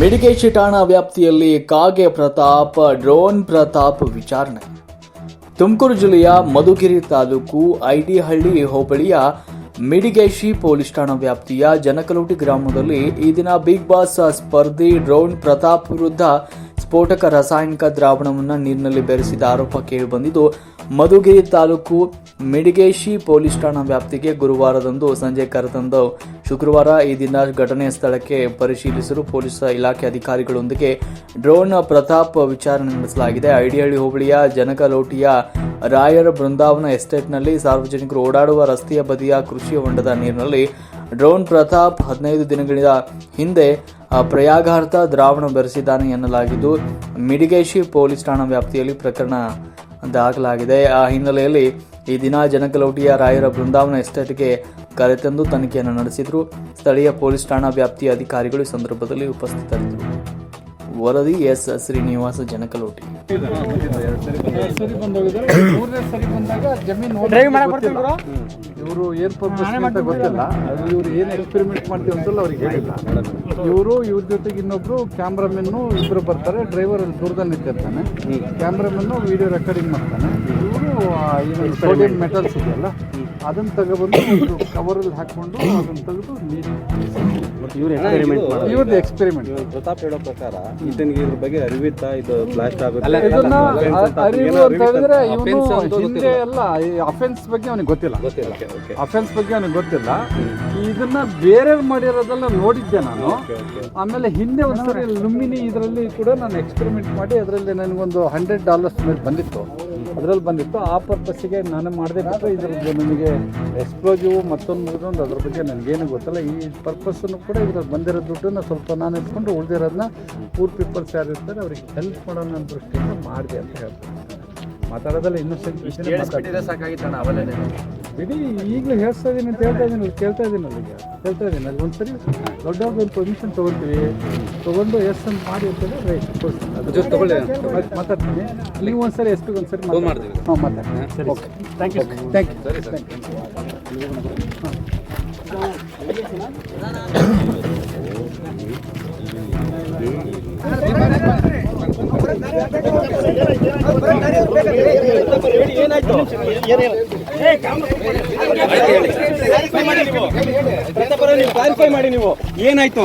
ಮಿಡಿಗೇಶಿ ಠಾಣಾ ವ್ಯಾಪ್ತಿಯಲ್ಲಿ ಕಾಗೆ ಪ್ರತಾಪ್, ಡ್ರೋನ್ ಪ್ರತಾಪ್ ವಿಚಾರಣೆ. ತುಮಕೂರು ಜಿಲ್ಲೆಯ ಮಧುಗಿರಿ ತಾಲೂಕು ಐಡಿಹಳ್ಳಿ ಹೋಬಳಿಯ ಮಿಡಿಗೇಶಿ ಪೊಲೀಸ್ ಠಾಣಾ ವ್ಯಾಪ್ತಿಯ ಜನಕಲೋಟಿ ಗ್ರಾಮದಲ್ಲಿ ಈ ದಿನ ಬಿಗ್ ಬಾಸ್ ಸ್ಪರ್ಧಿ ಡ್ರೋನ್ ಪ್ರತಾಪ್ ವಿರುದ್ಧ ಸ್ಫೋಟಕ ರಾಸಾಯನಿಕ ದ್ರಾವಣವನ್ನು ನೀರಿನಲ್ಲಿ ಬೆರೆಸಿದ ಆರೋಪ ಕೇಳಿಬಂದಿದ್ದು ಮಧುಗಿರಿ ತಾಲೂಕು ಮಿಡಿಗೇಶಿ ಪೊಲೀಸ್ ಠಾಣಾ ವ್ಯಾಪ್ತಿಗೆ ಗುರುವಾರದಂದು ಸಂಜೆ ಕರೆತಂದು ಶುಕ್ರವಾರ ಈ ದಿನ ಘಟನೆ ಸ್ಥಳಕ್ಕೆ ಪರಿಶೀಲಿಸಲು ಪೊಲೀಸ್ ಇಲಾಖೆ ಅಧಿಕಾರಿಗಳೊಂದಿಗೆ ಡ್ರೋನ್ ಪ್ರತಾಪ್ ವಿಚಾರಣೆ ನಡೆಸಲಾಗಿದೆ. ಐಡಿಹಳ್ಳಿ ಹೋಬಳಿಯ ಜನಕಲೋಟಿಯ ರಾಯರ ಬೃಂದಾವನ ಎಸ್ಟೇಟ್ನಲ್ಲಿ ಸಾರ್ವಜನಿಕರು ಓಡಾಡುವ ರಸ್ತೆಯ ಬದಿಯ ಕೃಷಿ ಹೊಂಡದ ನೀರಿನಲ್ಲಿ ಡ್ರೋನ್ ಪ್ರತಾಪ್ ಹದಿನೈದು ದಿನಗಳ ಹಿಂದೆ ಪ್ರಯಾಗಾರ್ಥ ದ್ರಾವಣ ಬೆರೆಸಿದ್ದಾನೆ ಎನ್ನಲಾಗಿದ್ದು, ಮಿಡಿಗೇಶಿ ಪೊಲೀಸ್ ಠಾಣಾ ವ್ಯಾಪ್ತಿಯಲ್ಲಿ ಪ್ರಕರಣ ದಾಖಲಾಗಿದೆ. ಆ ಹಿನ್ನೆಲೆಯಲ್ಲಿ ಈ ದಿನ ಜನಕಲೌಟಿಯ ರಾಯರ ಬೃಂದಾವನ ಎಸ್ಟೇಟ್ಗೆ ಕರೆತಂದು ತನಿಖೆಯನ್ನು ನಡೆಸಿದರು. ಸ್ಥಳೀಯ ಪೊಲೀಸ್ ಠಾಣಾ ವ್ಯಾಪ್ತಿಯ ಅಧಿಕಾರಿಗಳು ಸಂದರ್ಭದಲ್ಲಿ ಉಪಸ್ಥಿತರಿದ್ದರು. ವರದಿ ಎಸ್. ಶ್ರೀನಿವಾಸ ಜನಕಲೋಟಿ. ಸರಿ ಬಂದೋಗಿದ್ದಾರೆ ಮೂರನೇ ಸರಿ ಬಂದಾಗ ಜಮೀನು ಗೊತ್ತಿಲ್ಲ ಇವರು ಏನ್ ಪರ್ಪಸ್ ಅಂತ ಗೊತ್ತಿಲ್ಲ. ಅದು ಇವ್ರು ಏನು ಎಕ್ಸ್ಪೆರಿಮೆಂಟ್ ಮಾಡ್ತೀವಿ ಅಂತಲ್ಲ ಅವ್ರಿಗೆ ಹೇಳಿಲ್ಲ. ಇವರು ಇವ್ರ ಜೊತೆಗೆ ಇನ್ನೊಬ್ರು ಕ್ಯಾಮ್ರಾಮನ್ನು ಇಬ್ರು ಬರ್ತಾರೆ. ಡ್ರೈವರ್ ಅಲ್ಲಿ ದೂರದಲ್ಲಿ ನಿಂತಿರ್ತಾನೆ. ಕ್ಯಾಮ್ರಾಮನ್ನು ವಿಡಿಯೋ ರೆಕಾರ್ಡಿಂಗ್ ಮಾಡ್ತಾನೆ. ಇವರು ಸೋಡಿಯಂ ಮೆಟಲ್ಸ್ ಇದೆಯಲ್ಲ? ಅದನ್ನ ತಗೊಬಂದು ಒಂದು ಕವರಲ್ಲಿ ಹಾಕೊಂಡು ಅದನ್ನ ತೆಗೆದು ನೀರು ಇವ್ರು ಎಕ್ಸ್ಪೆರಿಮೆಂಟ್ ಮಾಡೋದು. ಇವ್ರದ್ದು ಎಕ್ಸ್ಪೆರಿಮೆಂಟ್ ಪ್ರತಾಪ್ ಹೇಳೋ ಪ್ರಕಾರ ಈತನಿಗೆ ಇದ್ರ ಬಗ್ಗೆ ಅರಿವಿತ್ತಾ ಇದು ಬ್ಲಾಸ್ಟ್ ಆಗುತ್ತೆ ಇದನ್ನ ಅರಿವು ಅಂತ ಹೇಳಿದ್ರೆ ಇವನು ಹಿಂದೆ ಎಲ್ಲ ಈ ಅಫೆನ್ಸ್ ಬಗ್ಗೆ ಅವನಿಗೆ ಗೊತ್ತಿಲ್ಲ. ಗೊತ್ತಿಲ್ಲ ಅಫೆನ್ಸ್ ಬಗ್ಗೆ ಅವನಿಗೆ ಗೊತ್ತಿಲ್ಲ. ಇದನ್ನ ಬೇರೆಯವ್ರು ಮಾಡಿರೋದೆಲ್ಲ ನೋಡಿದ್ದೆ ನಾನು. ಆಮೇಲೆ ಹಿಂದೆ ಒಂದ್ಸರಿ ಲುಮಿನಿ ಇದರಲ್ಲಿ ಕೂಡ ನಾನು ಎಕ್ಸ್ಪೆರಿಮೆಂಟ್ ಮಾಡಿ ಅದರಲ್ಲಿ ನನಗೊಂದು ಹಂಡ್ರೆಡ್ ಡಾಲರ್ಸ್ ಮೇಲೆ ಬಂದಿತ್ತು. ಅದರಲ್ಲಿ ಬಂದಿತ್ತು. ಆ ಪರ್ಪಸ್ಸಿಗೆ ನಾನು ಮಾಡಿದೆ ಬಿಟ್ಟು ಇದ್ರದ್ದು ನನಗೆ ಎಕ್ಸ್ಪ್ಲೋಸಿವ್ ಮತ್ತೊಂದು ಮುಗಿದೊಂದು ಅದ್ರ ಬಗ್ಗೆ ನನಗೇನು ಗೊತ್ತಲ್ಲ. ಈ ಪರ್ಪಸ್ಸನ್ನು ಕೂಡ ಇದ್ರಲ್ಲಿ ಬಂದಿರೋ ದುಡ್ಡನ್ನು ಸ್ವಲ್ಪ ನಾನು ಇಟ್ಕೊಂಡು ಉಳಿದಿರೋದನ್ನ ಪೂರ್ ಪೀಪಲ್ಸ್ ಯಾರು ಇರ್ತಾರೆ ಅವ್ರಿಗೆ ಹೆಲ್ಪ್ ಮಾಡೋಣ ದೃಷ್ಟಿಯಿಂದ ಮಾಡಿದೆ ಅಂತ ಹೇಳ್ತಾರೆ ಮಾತಾಡೋದಲ್ಲ ಇನ್ನೊಸೆಂಟ್ ಬಿಡಿ ಈಗಲೂ ಹೇಳ್ತಾ ಇದ್ದೀನಿ ಅಂತ ಹೇಳ್ತಾ ಇದ್ದೀನಿ ಕೇಳ್ತಾ ಇದ್ದೀನಿ ಈಗ ಕೇಳ್ತಾ ಇದ್ದೀನಿ. ಅಲ್ಲಿ ಒಂದ್ಸರಿ ದೊಡ್ಡವ್ರದ್ದು ಒಂದು ಪರ್ಮಿಷನ್ ತೊಗೊಳ್ತೀವಿ. ತೊಗೊಂಡು ಎಸ್ ಅಂತ ಮಾಡಿ ಅಂತಂದ್ರೆ ರೈಟ್ ತಗೊಳ್ಳಿ. ಮಾತಾಡ್ತೀನಿ. ನೀವು ಒಂದ್ಸರಿ ಎಷ್ಟು ಒಂದ್ಸರಿ ಮಾತಾಡ್ತೀವಿ. ಹಾಂ ಮಾತಾಡ್ತೀನಿ okay. Thank you thank you thank you ಮಾಡಿ ನೀವು ಏನಾಯ್ತು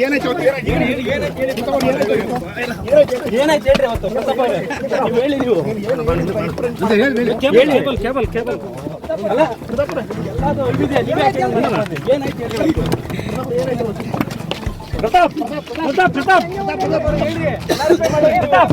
ಏನಾಯ್ತು ಹೇಳ್ರಿ ಅವತ್ತು ಪ್ರತಾಪ್ ಹೇಳಿ ಕೇಬಲ್ ಕೇಬಲ್ ಪ್ರತಾಪ್ ಹೇಳಿಲ್ಲ? ಏನಾಯ್ತು ಹೇಳಿ ಅವತ್ತು? ಪ್ರತಾಪ್ ಪ್ರತಾಪ್ ಪ್ರತಾಪ್ ಪ್ರತಾಪ್